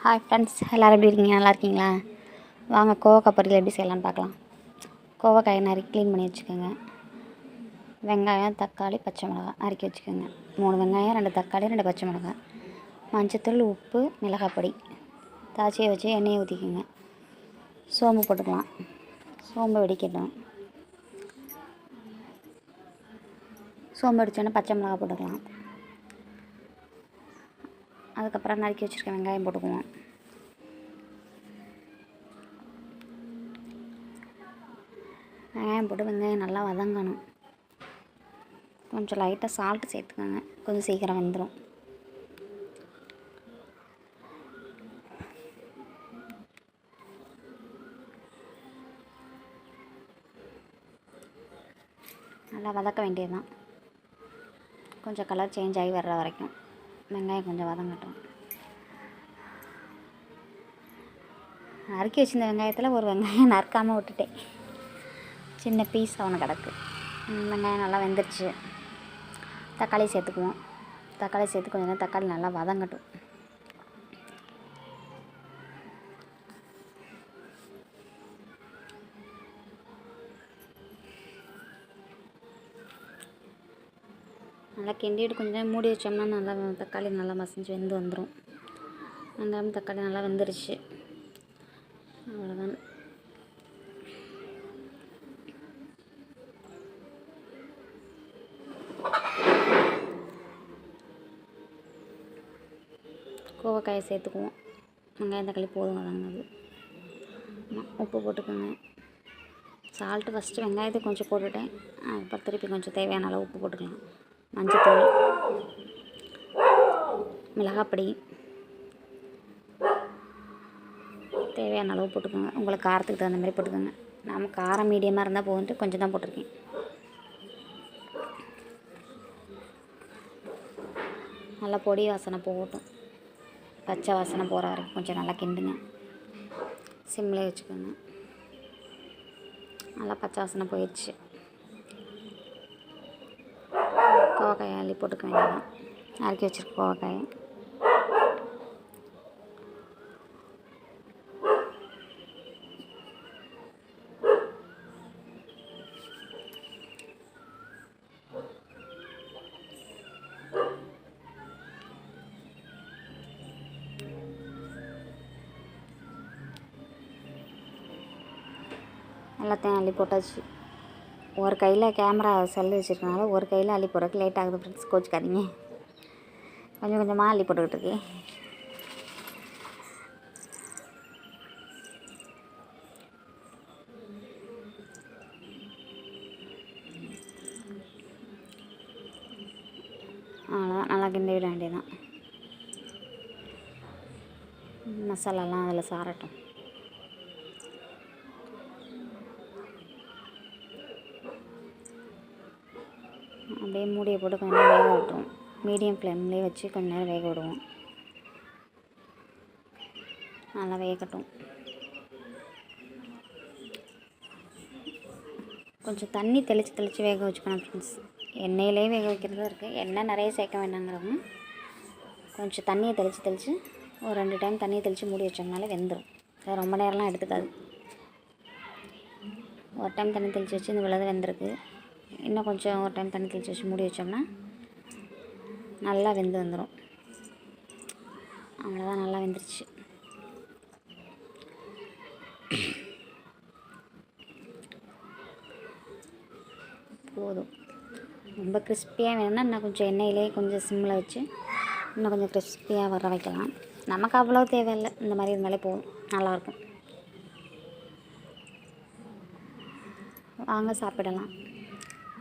Hi friends எல்லோரும் எப்படி இருக்கீங்க? நல்லா இருக்கீங்களா? வாங்க கோவக்காய் பொரியல் எப்படி செய்யலாம்னு பார்க்கலாம். கோவக்காயை நறுக்கி க்ளீன் பண்ணி வச்சுக்கோங்க. வெங்காயம் தக்காளி பச்சை மிளகாய் நறுக்கி வச்சுக்கோங்க. மூணு வெங்காயம் ரெண்டு தக்காளி ரெண்டு பச்சை மிளகாய். மஞ்சத்தூள் உப்பு மிளகாய் பொடி. தாச்சியை வச்சு எண்ணெயை ஊற்றிக்கோங்க சோம்பு போட்டுக்கலாம். சோம்பு வெடிக்கட்டும். சோம்பு அடித்தோன்னே பச்சை மிளகாய் போட்டுக்கலாம். அதுக்கப்புறம் நறுக்கி வச்சுருக்க வெங்காயம் போட்டுக்குவோம். வெங்காயம் போட்டு வெங்காயம் நல்லா வதங்கணும். கொஞ்சம் லைட்டாக சால்ட்டு சேர்த்துக்கோங்க. கொஞ்சம் சீக்கிரம் வந்துடும் நல்லா வதக்க வேண்டியதுதான். கொஞ்சம் கலர் சேஞ்ச் ஆகி வர்ற வரைக்கும். வெங்காயம் கொஞ்சம் வதங்கட்டும். நறுக்கி வச்சிருந்த வெங்காயத்தில் ஒரு வெங்காயம் நறுக்காமல் விட்டுட்டேன். சின்ன பீஸ் அவனை கிடக்கு. வெங்காயம் நல்லா வெந்துருச்சு. தக்காளி சேர்த்துக்குவோம். தக்காளி சேர்த்து கொஞ்ச நேரம் தக்காளி நல்லா வதங்கட்டும். நல்லா கிண்டிட்டு கொஞ்சம் நேரம் மூடி வச்சோம்னா நல்லா தக்காளி நல்லா மசிஞ்சு வெந்து வந்துடும் வெங்காயம் தக்காளி நல்லா வெந்துருச்சு. அவ்வளோதான் கோவக்காயை சேர்த்துக்குவோம். வெங்காயம் தக்காளி போதும் வதங்கினது உப்பு போட்டுக்கோங்க. சால்ட்டு ஃபஸ்ட்டு வெங்காயத்தை கொஞ்சம் போட்டுட்டேன். அப்புறம் திருப்பி கொஞ்சம் தேவையான அளவு உப்பு போட்டுக்கலாம். மஞ்சத்தூள் மிளகாப்பொடி. தேவையான அளவு போட்டுக்கோங்க. உங்களுக்கு காரத்துக்கு தகுந்த மாதிரி போட்டுக்கோங்க. நாம் காரம் மீடியமாக இருந்தால் போதுன்ட்டு கொஞ்சம் தான் போட்டிருக்கேன். நல்லா பொடி வாசனை போகட்டும். பச்சை வாசனை போகிற வரைக்கும் கொஞ்சம் நல்லா கிண்டுங்க. சிம்மில் வச்சுக்கோங்க. நல்லா பச்சை வாசனை போயிடுச்சு. கோவக்காயை அள்ளி போட்டுக்க வேண்டியதான் நறுக்கி வச்சிருக்க கோவக்காயை எல்லாத்தையும் அள்ளி போட்டாச்சு ஒரு கையில் கேமரா செல் வச்சுருக்கனால ஒரு கையில் அள்ளி போடுறதுக்கு லேட் ஆகுது ஃப்ரெண்ட்ஸ் கோச்சுக்காதீங்க. கொஞ்சம் கொஞ்சமாக அள்ளி போட்டுக்கிட்டு இருக்கேன். அவ்வளோதான் நல்லா கிண்டி விட வேண்டியதான் மசாலாலாம் அதில் சாரட்டும். அப்படியே மூடியை போட்டு கொஞ்ச நேரம் வேக விட்டுருவோம் மீடியம் ஃப்ளேம்லேயே வச்சு கொஞ்ச நேரம் வேக விடுவோம். நல்லா வேகட்டும். கொஞ்சம் தண்ணி தெளித்து தெளித்து வேக வச்சுக்கணும் ஃப்ரெண்ட்ஸ் எண்ணெயிலே வேக வைக்கிறதும் இருக்குது எண்ணெய் நிறைய சேர்க்க வேண்டாங்கிறவங்க கொஞ்சம் தண்ணியை தெளித்து தெளித்து ஒரு ரெண்டு டைம் தண்ணியை தெளித்து மூடி வச்சோம்னாலே வெந்துடும் அது ரொம்ப நேரம்லாம் எடுத்துக்காது. ஒரு டைம் தண்ணி தெளித்து வச்சு இந்த விளது வெந்திருக்கு. இன்னும் கொஞ்சம் ஒரு டைம் தண்ணி தெளித்து வச்சு மூடி வச்சோம்னா நல்லா வெந்து வந்துடும் அவ்வளோதான் நல்லா வெந்துருச்சு. போதும். ரொம்ப கிறிஸ்பியாக வேணும்னா இன்னும் கொஞ்சம் எண்ணெயிலே கொஞ்சம் சிம்மில் வச்சு இன்னும் கொஞ்சம் கிறிஸ்பியாக வர வைக்கலாம். நமக்கு அவ்வளோ தேவையில்லை. இந்த மாதிரி இருந்தாலே போதும். நல்லாயிருக்கும். வாங்க சாப்பிடலாம்.